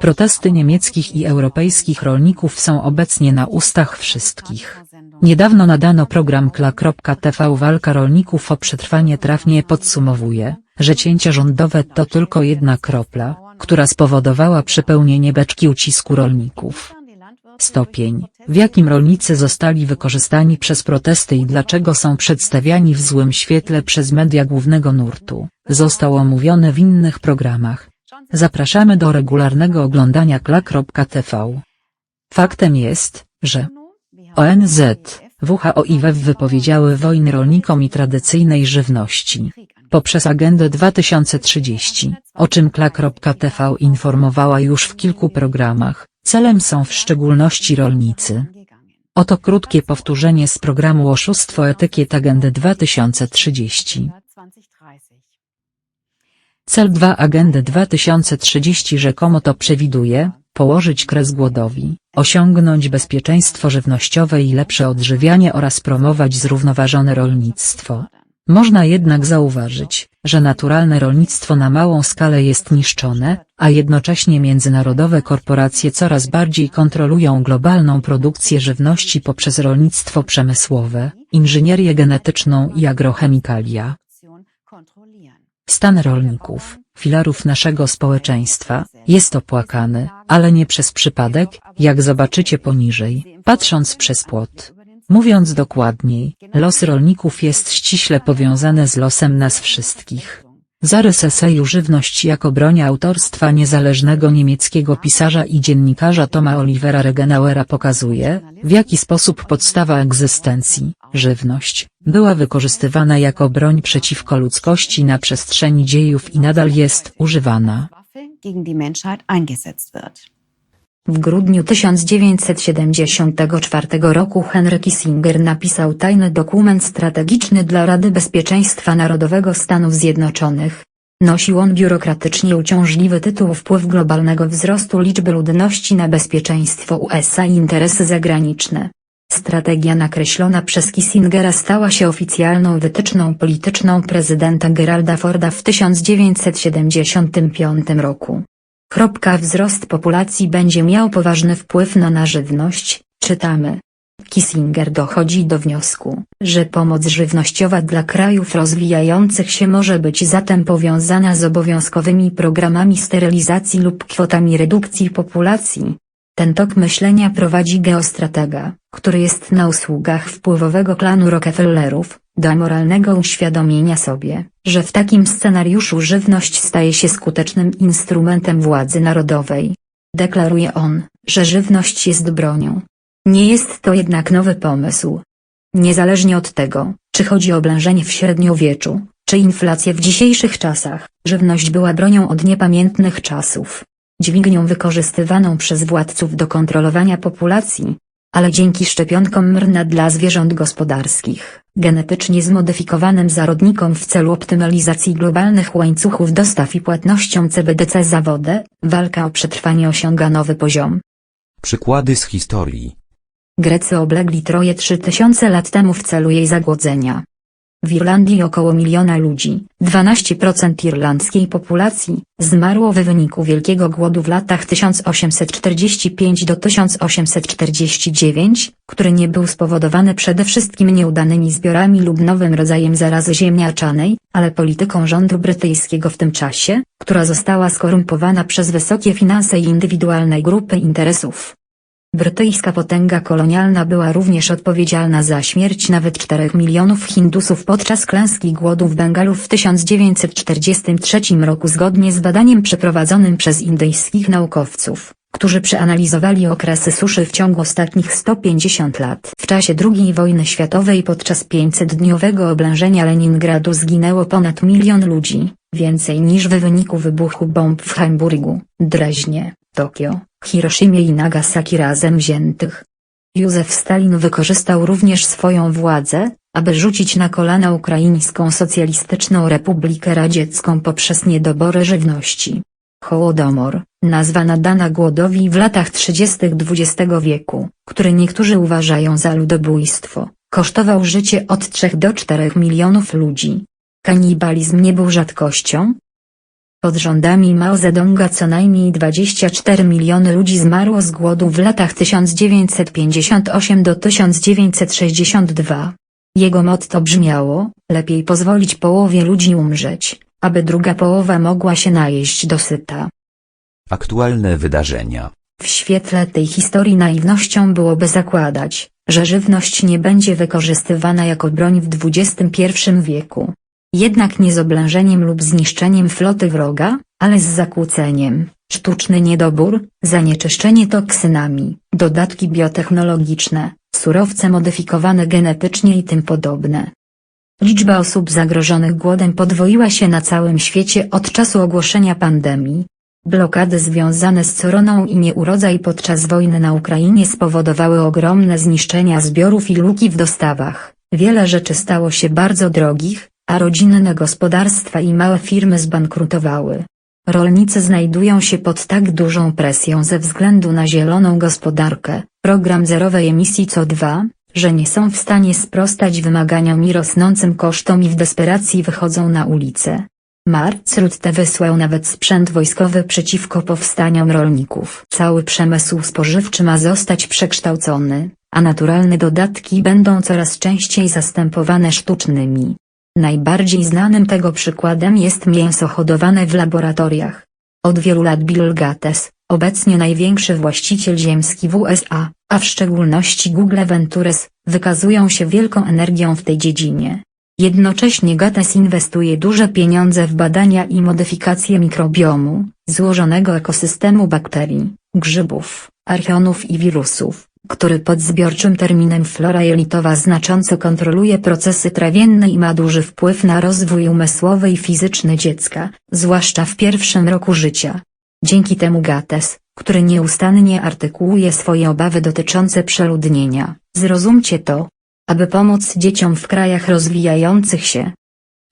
Protesty niemieckich i europejskich rolników są obecnie na ustach wszystkich. Niedawno nadano program kla.tv Walka rolników o przetrwanie trafnie podsumowuje, że cięcia rządowe to tylko jedna kropla, która spowodowała przepełnienie beczki ucisku rolników. Stopień, w jakim rolnicy zostali wykorzystani przez protesty i dlaczego są przedstawiani w złym świetle przez media głównego nurtu, został omówiony w innych programach. Zapraszamy do regularnego oglądania kla.tv. Faktem jest, że ONZ, WHO i WEF wypowiedziały wojnę rolnikom i tradycyjnej żywności. Poprzez Agendę 2030, o czym kla.tv informowała już w kilku programach, celem są w szczególności rolnicy. Oto krótkie powtórzenie z programu Oszustwo etykiet Agendy 2030. Cel 2 Agendy 2030 rzekomo to przewiduje, położyć kres głodowi, osiągnąć bezpieczeństwo żywnościowe i lepsze odżywianie oraz promować zrównoważone rolnictwo. Można jednak zauważyć, że naturalne rolnictwo na małą skalę jest niszczone, a jednocześnie międzynarodowe korporacje coraz bardziej kontrolują globalną produkcję żywności poprzez rolnictwo przemysłowe, inżynierię genetyczną i agrochemikalia. Stan rolników, filarów naszego społeczeństwa, jest opłakany, ale nie przez przypadek, jak zobaczycie poniżej, patrząc przez płot. Mówiąc dokładniej, los rolników jest ściśle powiązany z losem nas wszystkich. Zarys eseju Żywność jako broń autorstwa niezależnego niemieckiego pisarza i dziennikarza Toma Olivera Regenauera pokazuje, w jaki sposób podstawa egzystencji, żywność, była wykorzystywana jako broń przeciwko ludzkości na przestrzeni dziejów i nadal jest używana. W grudniu 1974 roku Henry Kissinger napisał tajny dokument strategiczny dla Rady Bezpieczeństwa Narodowego Stanów Zjednoczonych. Nosił on biurokratycznie uciążliwy tytuł Wpływ globalnego wzrostu liczby ludności na bezpieczeństwo USA i interesy zagraniczne. Strategia nakreślona przez Kissingera stała się oficjalną wytyczną polityczną prezydenta Geralda Forda w 1975 roku. Kropka wzrost populacji będzie miał poważny wpływ na na żywność, czytamy. Kissinger dochodzi do wniosku, że pomoc żywnościowa dla krajów rozwijających się może być zatem powiązana z obowiązkowymi programami sterylizacji lub kwotami redukcji populacji. Ten tok myślenia prowadzi geostratega, który jest na usługach wpływowego klanu Rockefellerów, do amoralnego uświadomienia sobie, że w takim scenariuszu żywność staje się skutecznym instrumentem władzy narodowej. Deklaruje on, że żywność jest bronią. Nie jest to jednak nowy pomysł. Niezależnie od tego, czy chodzi o oblężenie w średniowieczu, czy inflację w dzisiejszych czasach, żywność była bronią od niepamiętnych czasów. Dźwignią wykorzystywaną przez władców do kontrolowania populacji. Ale dzięki szczepionkom mRNA dla zwierząt gospodarskich, genetycznie zmodyfikowanym zarodnikom w celu optymalizacji globalnych łańcuchów dostaw i płatnościom CBDC za wodę, walka o przetrwanie osiąga nowy poziom. Przykłady z historii. Grecy oblegli Troję 3000 lat temu w celu jej zagłodzenia. W Irlandii około miliona ludzi, 12% irlandzkiej populacji, zmarło w wyniku Wielkiego Głodu w latach 1845 do 1849, który nie był spowodowany przede wszystkim nieudanymi zbiorami lub nowym rodzajem zarazy ziemniaczanej, ale polityką rządu brytyjskiego w tym czasie, która została skorumpowana przez wysokie finanse i indywidualne grupy interesów. Brytyjska potęga kolonialna była również odpowiedzialna za śmierć nawet 4 milionów Hindusów podczas klęski głodu w Bengalu w 1943 roku zgodnie z badaniem przeprowadzonym przez indyjskich naukowców, którzy przeanalizowali okresy suszy w ciągu ostatnich 150 lat. W czasie II wojny światowej podczas 500-dniowego oblężenia Leningradu zginęło ponad milion ludzi, więcej niż w wyniku wybuchu bomb w Hamburgu, Dreźnie, Tokio, Hiroshimie i Nagasaki razem wziętych. Józef Stalin wykorzystał również swoją władzę, aby rzucić na kolana Ukraińską Socjalistyczną Republikę Radziecką poprzez niedobory żywności. Hołodomor, nazwa nadana głodowi w latach 30. XX wieku, który niektórzy uważają za ludobójstwo, kosztował życie od 3 do 4 milionów ludzi. Kanibalizm nie był rzadkością, Pod rządami Mao Zedonga co najmniej 24 miliony ludzi zmarło z głodu w latach 1958 do 1962. Jego motto brzmiało, lepiej pozwolić połowie ludzi umrzeć, aby druga połowa mogła się najeść dosyta. Aktualne wydarzenia. W świetle tej historii naiwnością byłoby zakładać, że żywność nie będzie wykorzystywana jako broń w XXI wieku. Jednak nie z oblężeniem lub zniszczeniem floty wroga, ale z zakłóceniem, sztuczny niedobór, zanieczyszczenie toksynami, dodatki biotechnologiczne, surowce modyfikowane genetycznie i tym podobne. Liczba osób zagrożonych głodem podwoiła się na całym świecie od czasu ogłoszenia pandemii. Blokady związane z coroną i nieurodzaj podczas wojny na Ukrainie spowodowały ogromne zniszczenia zbiorów i luki w dostawach. Wiele rzeczy stało się bardzo drogich, a rodzinne gospodarstwa i małe firmy zbankrutowały. Rolnicy znajdują się pod tak dużą presją ze względu na zieloną gospodarkę, program zerowej emisji CO2, że nie są w stanie sprostać wymaganiom i rosnącym kosztom i w desperacji wychodzą na ulicę. Marc Rutte wysłał nawet sprzęt wojskowy przeciwko powstaniom rolników. Cały przemysł spożywczy ma zostać przekształcony, a naturalne dodatki będą coraz częściej zastępowane sztucznymi. Najbardziej znanym tego przykładem jest mięso hodowane w laboratoriach. Od wielu lat Bill Gates, obecnie największy właściciel ziemski w USA, a w szczególności Google Ventures, wykazują się wielką energią w tej dziedzinie. Jednocześnie Gates inwestuje duże pieniądze w badania i modyfikację mikrobiomu, złożonego ekosystemu bakterii, grzybów, archeonów i wirusów, który pod zbiorczym terminem flora jelitowa znacząco kontroluje procesy trawienne i ma duży wpływ na rozwój umysłowy i fizyczny dziecka, zwłaszcza w pierwszym roku życia. Dzięki temu Gates, który nieustannie artykułuje swoje obawy dotyczące przeludnienia, zrozumcie to, aby pomóc dzieciom w krajach rozwijających się.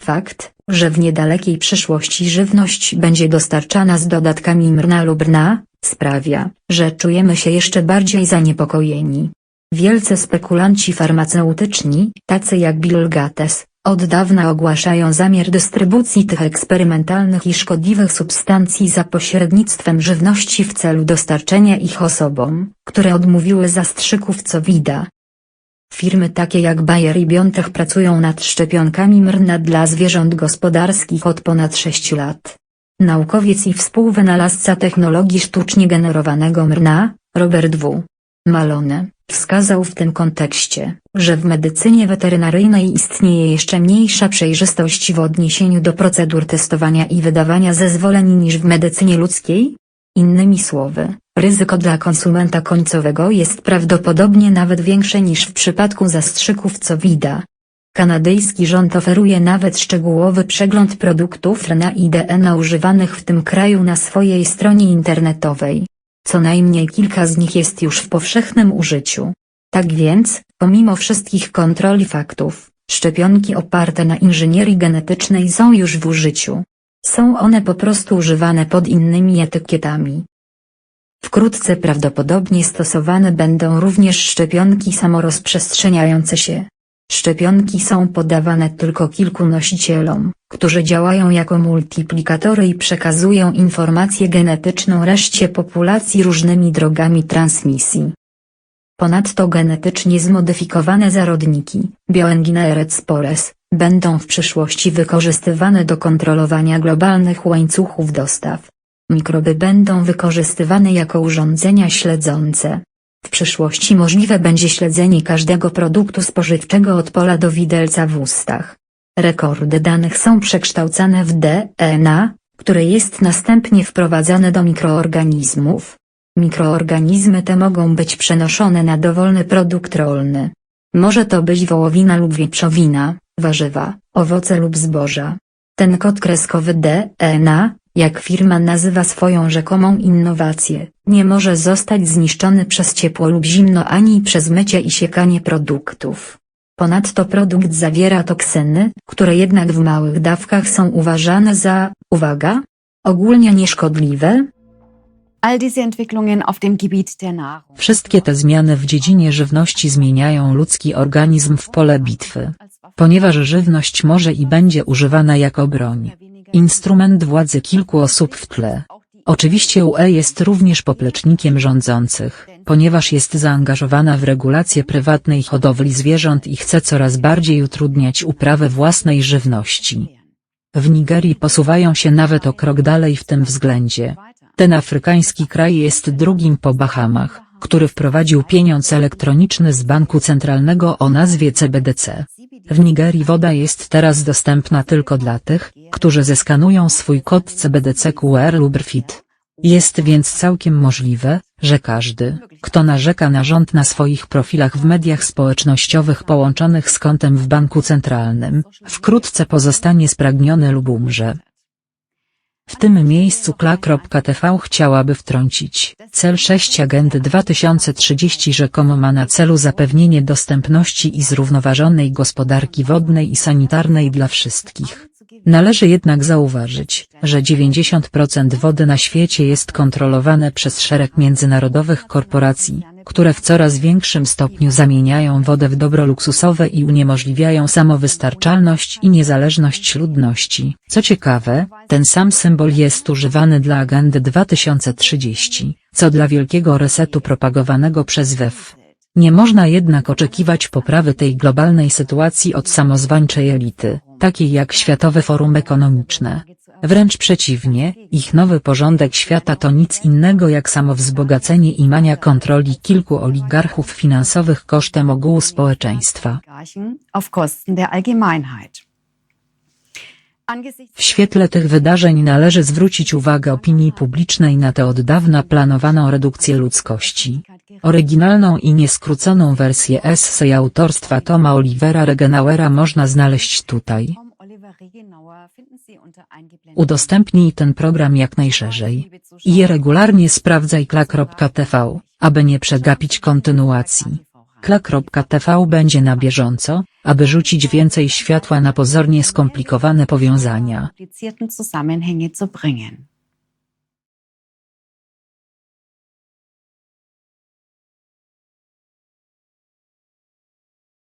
Fakt, że w niedalekiej przyszłości żywność będzie dostarczana z dodatkami mrna lub rna, sprawia, że czujemy się jeszcze bardziej zaniepokojeni. Wielcy spekulanci farmaceutyczni, tacy jak Bill Gates, od dawna ogłaszają zamiar dystrybucji tych eksperymentalnych i szkodliwych substancji za pośrednictwem żywności w celu dostarczenia ich osobom, które odmówiły zastrzyków co wida. Firmy takie jak Bayer i BioNTech pracują nad szczepionkami mRNA dla zwierząt gospodarskich od ponad 6 lat. Naukowiec i współwynalazca technologii sztucznie generowanego mRNA, Robert W. Malone, wskazał w tym kontekście, że w medycynie weterynaryjnej istnieje jeszcze mniejsza przejrzystość w odniesieniu do procedur testowania i wydawania zezwoleń niż w medycynie ludzkiej? Innymi słowy, ryzyko dla konsumenta końcowego jest prawdopodobnie nawet większe niż w przypadku zastrzyków co wida. Kanadyjski rząd oferuje nawet szczegółowy przegląd produktów RNA i DNA używanych w tym kraju na swojej stronie internetowej. Co najmniej kilka z nich jest już w powszechnym użyciu. Tak więc, pomimo wszystkich kontroli faktów, szczepionki oparte na inżynierii genetycznej są już w użyciu. Są one po prostu używane pod innymi etykietami. Wkrótce prawdopodobnie stosowane będą również szczepionki samorozprzestrzeniające się. Szczepionki są podawane tylko kilku nosicielom, którzy działają jako multiplikatory i przekazują informację genetyczną reszcie populacji różnymi drogami transmisji. Ponadto genetycznie zmodyfikowane zarodniki, bioengineered spores, będą w przyszłości wykorzystywane do kontrolowania globalnych łańcuchów dostaw. Mikroby będą wykorzystywane jako urządzenia śledzące. W przyszłości możliwe będzie śledzenie każdego produktu spożywczego od pola do widelca w ustach. Rekordy danych są przekształcane w DNA, które jest następnie wprowadzane do mikroorganizmów. Mikroorganizmy te mogą być przenoszone na dowolny produkt rolny. Może to być wołowina lub wieprzowina, warzywa, owoce lub zboża. Ten kod kreskowy DNA, jak firma nazywa swoją rzekomą innowację, nie może zostać zniszczony przez ciepło lub zimno ani przez mycie i siekanie produktów. Ponadto produkt zawiera toksyny, które jednak w małych dawkach są uważane za, uwaga, ogólnie nieszkodliwe. Wszystkie te zmiany w dziedzinie żywności zmieniają ludzki organizm w pole bitwy. Ponieważ żywność może i będzie używana jako broń. Instrument władzy kilku osób w tle. Oczywiście UE jest również poplecznikiem rządzących, ponieważ jest zaangażowana w regulację prywatnej hodowli zwierząt i chce coraz bardziej utrudniać uprawę własnej żywności. W Nigerii posuwają się nawet o krok dalej w tym względzie. Ten afrykański kraj jest drugim po Bahamach, który wprowadził pieniądz elektroniczny z banku centralnego o nazwie CBDC. W Nigerii woda jest teraz dostępna tylko dla tych, którzy zeskanują swój kod CBDC QR lub RFID. Jest więc całkiem możliwe, że każdy, kto narzeka na rząd na swoich profilach w mediach społecznościowych połączonych z kontem w banku centralnym, wkrótce pozostanie spragniony lub umrze. W tym miejscu kla.tv chciałaby wtrącić, cel 6 Agendy 2030 rzekomo ma na celu zapewnienie dostępności i zrównoważonej gospodarki wodnej i sanitarnej dla wszystkich. Należy jednak zauważyć, że 90% wody na świecie jest kontrolowane przez szereg międzynarodowych korporacji, które w coraz większym stopniu zamieniają wodę w dobro luksusowe i uniemożliwiają samowystarczalność i niezależność ludności. Co ciekawe, ten sam symbol jest używany dla agendy 2030, co dla wielkiego resetu propagowanego przez WEF. Nie można jednak oczekiwać poprawy tej globalnej sytuacji od samozwańczej elity, takiej jak Światowe Forum Ekonomiczne. Wręcz przeciwnie, ich nowy porządek świata to nic innego jak samowzbogacenie i mania kontroli kilku oligarchów finansowych kosztem ogółu społeczeństwa. W świetle tych wydarzeń należy zwrócić uwagę opinii publicznej na tę od dawna planowaną redukcję ludzkości. Oryginalną i nieskróconą wersję essay autorstwa Toma Olivera Regenauera można znaleźć tutaj. Udostępnij ten program jak najszerzej. I regularnie sprawdzaj kla.tv, aby nie przegapić kontynuacji. Kla.tv będzie na bieżąco, aby rzucić więcej światła na pozornie skomplikowane powiązania.